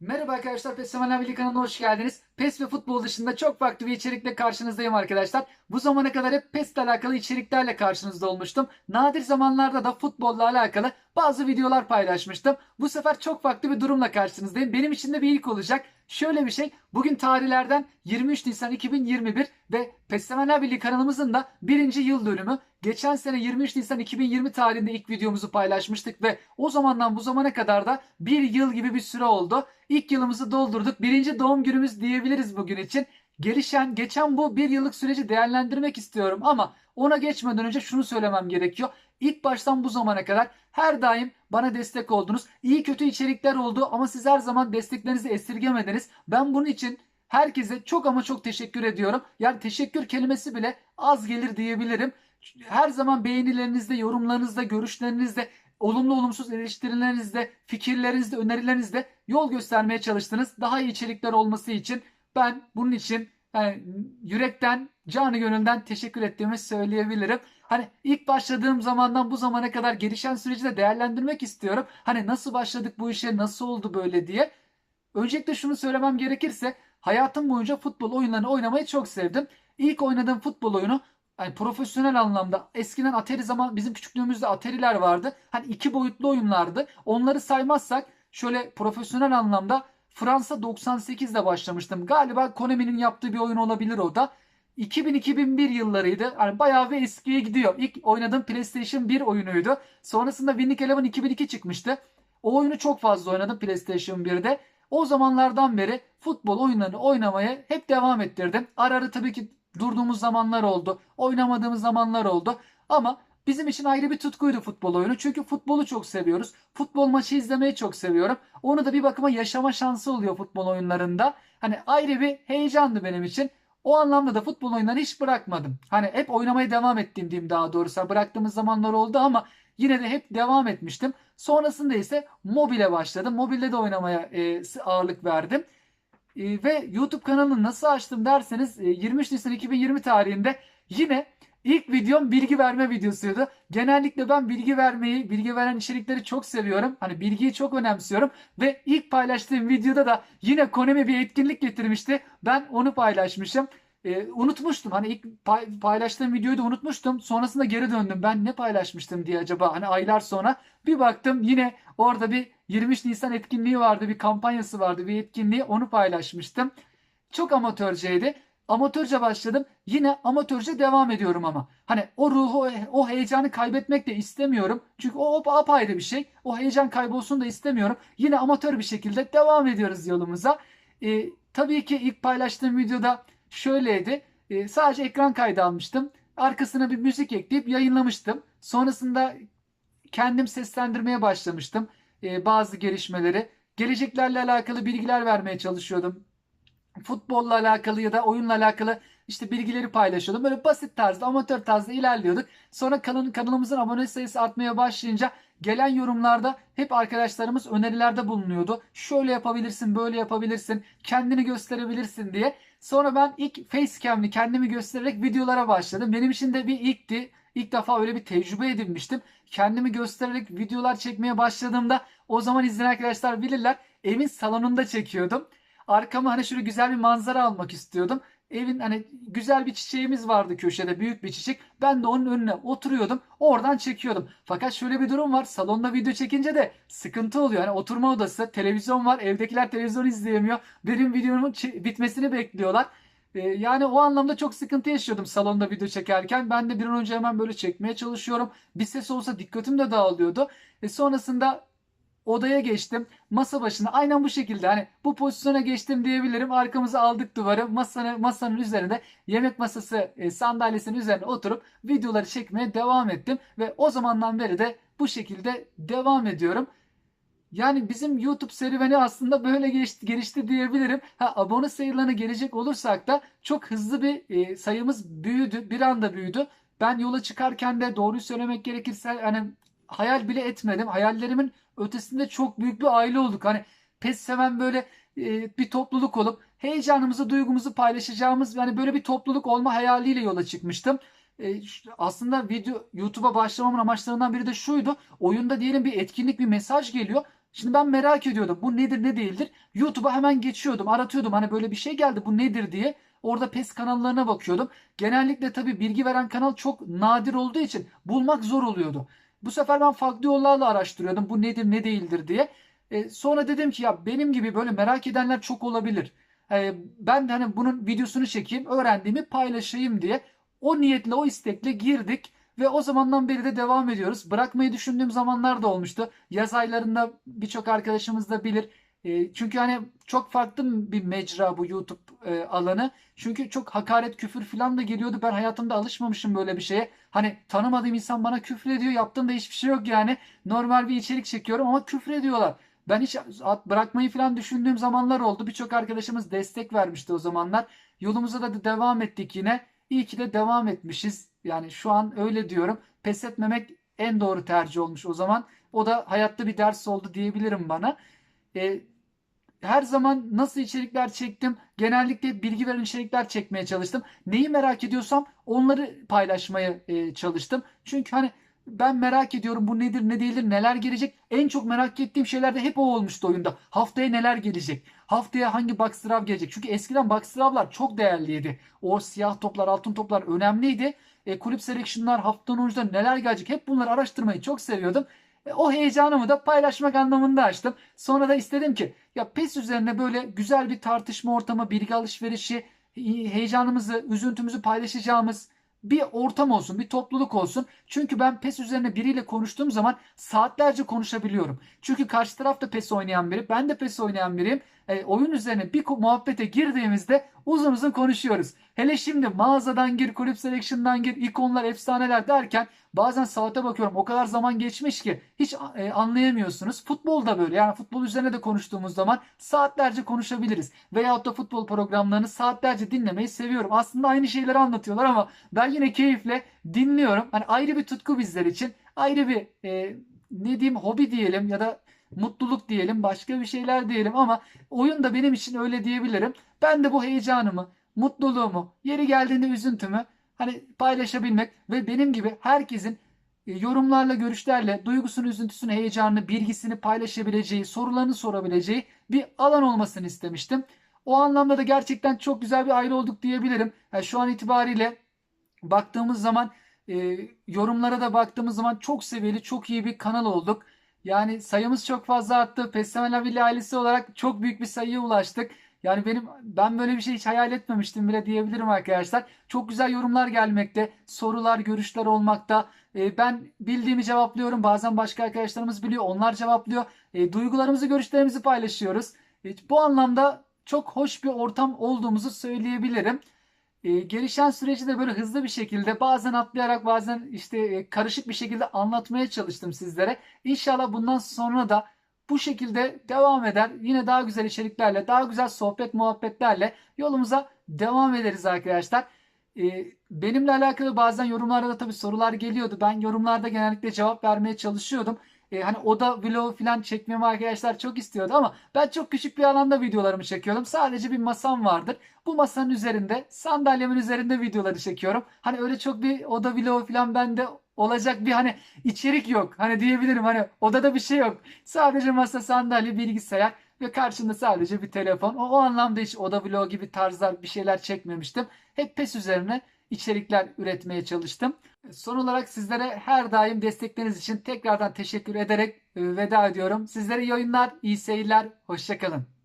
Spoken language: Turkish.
Merhaba arkadaşlar, PES Birliği kanalına hoş geldiniz. PES ve futbol dışında çok farklı bir içerikle karşınızdayım arkadaşlar. Bu zamana kadar hep PES ile alakalı içeriklerle karşınızda olmuştum. Nadir zamanlarda da futbolla alakalı bazı videolar paylaşmıştım. Bu sefer çok farklı bir durumla karşınızdayım. Benim için de bir ilk olacak. Şöyle bir şey, bugün tarihlerden 23 Nisan 2021 ve PES Sevenler Birliği kanalımızın da birinci yıl dönümü. Geçen sene 23 Nisan 2020 tarihinde ilk videomuzu paylaşmıştık ve o zamandan bu zamana kadar da bir yıl gibi bir süre oldu. İlk yılımızı doldurduk. Birinci doğum günümüz diyebiliriz bugün için. Gelişen, geçen bu bir yıllık süreci değerlendirmek istiyorum ama ona geçmeden önce şunu söylemem gerekiyor. İlk baştan bu zamana kadar her daim bana destek oldunuz. İyi kötü içerikler oldu ama siz her zaman desteklerinizi esirgemediniz. Ben bunun için herkese çok ama çok teşekkür ediyorum. Yani teşekkür kelimesi bile az gelir diyebilirim. Her zaman beğenilerinizde, yorumlarınızda, görüşlerinizde, olumlu olumsuz eleştirilerinizde, fikirlerinizde, önerilerinizde yol göstermeye çalıştınız. Daha iyi içerikler olması için ben bunun için yani yürekten, canı gönülden teşekkür ettiğimi söyleyebilirim. Hani ilk başladığım zamandan bu zamana kadar gelişen süreci de değerlendirmek istiyorum. Hani nasıl başladık bu işe, nasıl oldu böyle diye. Öncelikle şunu söylemem gerekirse hayatım boyunca futbol oyunlarını oynamayı çok sevdim. İlk oynadığım futbol oyunu yani profesyonel anlamda eskiden Atari zaman bizim küçüklüğümüzde Atari'ler vardı. Hani iki boyutlu oyunlardı. Onları saymazsak şöyle profesyonel anlamda Fransa 98'de başlamıştım. Galiba Konami'nin yaptığı bir oyun olabilir o da. 2000-2001 yıllarıydı. Hani bayağı bir eskiye gidiyor. İlk oynadığım PlayStation 1 oyunuydu. Sonrasında Winning Eleven 2002 çıkmıştı. O oyunu çok fazla oynadım PlayStation 1'de. O zamanlardan beri futbol oyunlarını oynamaya hep devam ettirdim. Ara ara tabii ki durduğumuz zamanlar oldu. Oynamadığımız zamanlar oldu. Ama bizim için ayrı bir tutkuydu futbol oyunu. Çünkü futbolu çok seviyoruz. Futbol maçı izlemeyi çok seviyorum. Onu da bir bakıma yaşama şansı oluyor futbol oyunlarında. Hani ayrı bir heyecandı benim için. O anlamda da futbol oyunlarını hiç bırakmadım. Hani hep oynamaya devam ettiğim diyeyim daha doğrusu. Bıraktığımız zamanlar oldu ama yine de hep devam etmiştim. Sonrasında ise mobile başladım. Mobilde de oynamaya e, ağırlık verdim. E, ve YouTube kanalını nasıl açtım derseniz e, 23 Nisan 2020 tarihinde yine ilk videom bilgi verme videosuydu. Genellikle ben bilgi vermeyi, bilgi veren içerikleri çok seviyorum. Hani bilgiyi çok önemsiyorum. Ve ilk paylaştığım videoda da yine Konami bir etkinlik getirmişti. Ben onu paylaşmışım. E, unutmuştum. Hani ilk pay- paylaştığım videoyu da unutmuştum. Sonrasında geri döndüm. Ben ne paylaşmıştım diye acaba hani aylar sonra. Bir baktım yine orada bir 23 Nisan etkinliği vardı. Bir kampanyası vardı. Bir etkinliği onu paylaşmıştım. Çok amatörceydi. Amatörce başladım. Yine amatörce devam ediyorum ama. Hani o ruhu, o heyecanı kaybetmek de istemiyorum. Çünkü o, apayrı bir şey. O heyecan kaybolsun da istemiyorum. Yine amatör bir şekilde devam ediyoruz yolumuza. Ee, tabii ki ilk paylaştığım videoda şöyleydi. Ee, sadece ekran kaydı almıştım. Arkasına bir müzik ekleyip yayınlamıştım. Sonrasında kendim seslendirmeye başlamıştım. Ee, bazı gelişmeleri. Geleceklerle alakalı bilgiler vermeye çalışıyordum futbolla alakalı ya da oyunla alakalı işte bilgileri paylaşıyordum. Böyle basit tarzda, amatör tarzda ilerliyorduk. Sonra kanal, kanalımızın abone sayısı artmaya başlayınca gelen yorumlarda hep arkadaşlarımız önerilerde bulunuyordu. Şöyle yapabilirsin, böyle yapabilirsin, kendini gösterebilirsin diye. Sonra ben ilk facecam'li kendimi göstererek videolara başladım. Benim için de bir ilkti. İlk defa öyle bir tecrübe edinmiştim. Kendimi göstererek videolar çekmeye başladığımda o zaman izleyen arkadaşlar bilirler. Evin salonunda çekiyordum arkama hani şöyle güzel bir manzara almak istiyordum. Evin hani güzel bir çiçeğimiz vardı köşede büyük bir çiçek. Ben de onun önüne oturuyordum. Oradan çekiyordum. Fakat şöyle bir durum var. Salonda video çekince de sıkıntı oluyor. Hani oturma odası, televizyon var. Evdekiler televizyon izleyemiyor. Benim videomun bitmesini bekliyorlar. Ee, yani o anlamda çok sıkıntı yaşıyordum salonda video çekerken. Ben de bir an önce hemen böyle çekmeye çalışıyorum. Bir ses olsa dikkatim de dağılıyordu. E sonrasında odaya geçtim. Masa başına aynen bu şekilde hani bu pozisyona geçtim diyebilirim. Arkamızı aldık duvarı. Masanın, masanın üzerinde yemek masası e, sandalyesinin üzerine oturup videoları çekmeye devam ettim. Ve o zamandan beri de bu şekilde devam ediyorum. Yani bizim YouTube serüveni aslında böyle geçti, gelişti diyebilirim. Ha, abone sayılarına gelecek olursak da çok hızlı bir e, sayımız büyüdü. Bir anda büyüdü. Ben yola çıkarken de doğruyu söylemek gerekirse hani hayal bile etmedim. Hayallerimin ötesinde çok büyük bir aile olduk. Hani pes seven böyle e, bir topluluk olup heyecanımızı, duygumuzu paylaşacağımız yani böyle bir topluluk olma hayaliyle yola çıkmıştım. E, aslında video YouTube'a başlamamın amaçlarından biri de şuydu. Oyunda diyelim bir etkinlik, bir mesaj geliyor. Şimdi ben merak ediyordum bu nedir ne değildir. YouTube'a hemen geçiyordum aratıyordum hani böyle bir şey geldi bu nedir diye. Orada PES kanallarına bakıyordum. Genellikle tabii bilgi veren kanal çok nadir olduğu için bulmak zor oluyordu. Bu sefer ben farklı yollarla araştırıyordum bu nedir ne değildir diye. E, sonra dedim ki ya benim gibi böyle merak edenler çok olabilir. E, ben de hani bunun videosunu çekeyim, öğrendiğimi paylaşayım diye o niyetle, o istekle girdik ve o zamandan beri de devam ediyoruz. Bırakmayı düşündüğüm zamanlar da olmuştu. Yaz aylarında birçok arkadaşımız da bilir. E, çünkü hani çok farklı bir mecra bu YouTube e, alanı. Çünkü çok hakaret, küfür falan da geliyordu. Ben hayatımda alışmamışım böyle bir şeye. Hani tanımadığım insan bana küfür ediyor. Yaptığımda hiçbir şey yok yani. Normal bir içerik çekiyorum ama küfür ediyorlar. Ben hiç bırakmayı falan düşündüğüm zamanlar oldu. Birçok arkadaşımız destek vermişti o zamanlar. Yolumuza da devam ettik yine. İyi ki de devam etmişiz. Yani şu an öyle diyorum. Pes etmemek en doğru tercih olmuş o zaman. O da hayatta bir ders oldu diyebilirim bana. E, her zaman nasıl içerikler çektim? Genellikle bilgi veren içerikler çekmeye çalıştım. Neyi merak ediyorsam onları paylaşmaya e, çalıştım. Çünkü hani ben merak ediyorum bu nedir ne değildir neler gelecek. En çok merak ettiğim şeyler de hep o olmuştu oyunda. Haftaya neler gelecek? Haftaya hangi draw gelecek? Çünkü eskiden box draw'lar çok değerliydi. O siyah toplar, altın toplar önemliydi. E, kulüp selection'lar, haftanın oyuncuları neler gelecek? Hep bunları araştırmayı çok seviyordum. O heyecanımı da paylaşmak anlamında açtım. Sonra da istedim ki ya PES üzerine böyle güzel bir tartışma ortamı, bilgi alışverişi, heyecanımızı, üzüntümüzü paylaşacağımız bir ortam olsun, bir topluluk olsun. Çünkü ben PES üzerine biriyle konuştuğum zaman saatlerce konuşabiliyorum. Çünkü karşı tarafta PES oynayan biri, ben de PES oynayan biriyim. E, oyun üzerine bir muhabbete girdiğimizde uzun uzun konuşuyoruz. Hele şimdi mağazadan gir, kulüp selection'dan gir, ikonlar, efsaneler derken bazen saate bakıyorum. O kadar zaman geçmiş ki hiç e, anlayamıyorsunuz. Futbol da böyle. Yani futbol üzerine de konuştuğumuz zaman saatlerce konuşabiliriz. Veyahut da futbol programlarını saatlerce dinlemeyi seviyorum. Aslında aynı şeyleri anlatıyorlar ama ben yine keyifle dinliyorum. Hani ayrı bir tutku bizler için. Ayrı bir e, ne diyeyim hobi diyelim ya da mutluluk diyelim, başka bir şeyler diyelim ama oyun da benim için öyle diyebilirim. Ben de bu heyecanımı, mutluluğumu, yeri geldiğinde üzüntümü hani paylaşabilmek ve benim gibi herkesin e, yorumlarla, görüşlerle duygusunu, üzüntüsünü, heyecanını, bilgisini paylaşabileceği, sorularını sorabileceği bir alan olmasını istemiştim. O anlamda da gerçekten çok güzel bir aile olduk diyebilirim. Yani şu an itibariyle baktığımız zaman e, yorumlara da baktığımız zaman çok seviyeli, çok iyi bir kanal olduk. Yani sayımız çok fazla arttı. Pestemel Abilli ailesi olarak çok büyük bir sayıya ulaştık. Yani benim ben böyle bir şey hiç hayal etmemiştim bile diyebilirim arkadaşlar. Çok güzel yorumlar gelmekte, sorular, görüşler olmakta. E, ben bildiğimi cevaplıyorum. Bazen başka arkadaşlarımız biliyor, onlar cevaplıyor. E, duygularımızı, görüşlerimizi paylaşıyoruz. E, bu anlamda çok hoş bir ortam olduğumuzu söyleyebilirim. E, gelişen süreci de böyle hızlı bir şekilde bazen atlayarak bazen işte e, karışık bir şekilde anlatmaya çalıştım sizlere. İnşallah bundan sonra da bu şekilde devam eder. Yine daha güzel içeriklerle, daha güzel sohbet muhabbetlerle yolumuza devam ederiz arkadaşlar. E, benimle alakalı bazen yorumlarda da tabii sorular geliyordu. Ben yorumlarda genellikle cevap vermeye çalışıyordum. E, hani oda vlog falan çekmemi arkadaşlar çok istiyordu ama ben çok küçük bir alanda videolarımı çekiyorum. Sadece bir masam vardır. Bu masanın üzerinde sandalyemin üzerinde videoları çekiyorum. Hani öyle çok bir oda vlog falan bende olacak bir hani içerik yok. Hani diyebilirim hani odada bir şey yok. Sadece masa, sandalye, bilgisayar ve karşında sadece bir telefon. O, o anlamda hiç oda vlog gibi tarzlar bir şeyler çekmemiştim. Hep PES üzerine içerikler üretmeye çalıştım. Son olarak sizlere her daim destekleriniz için tekrardan teşekkür ederek e, veda ediyorum. Sizlere iyi oyunlar, iyi seyirler, hoşçakalın.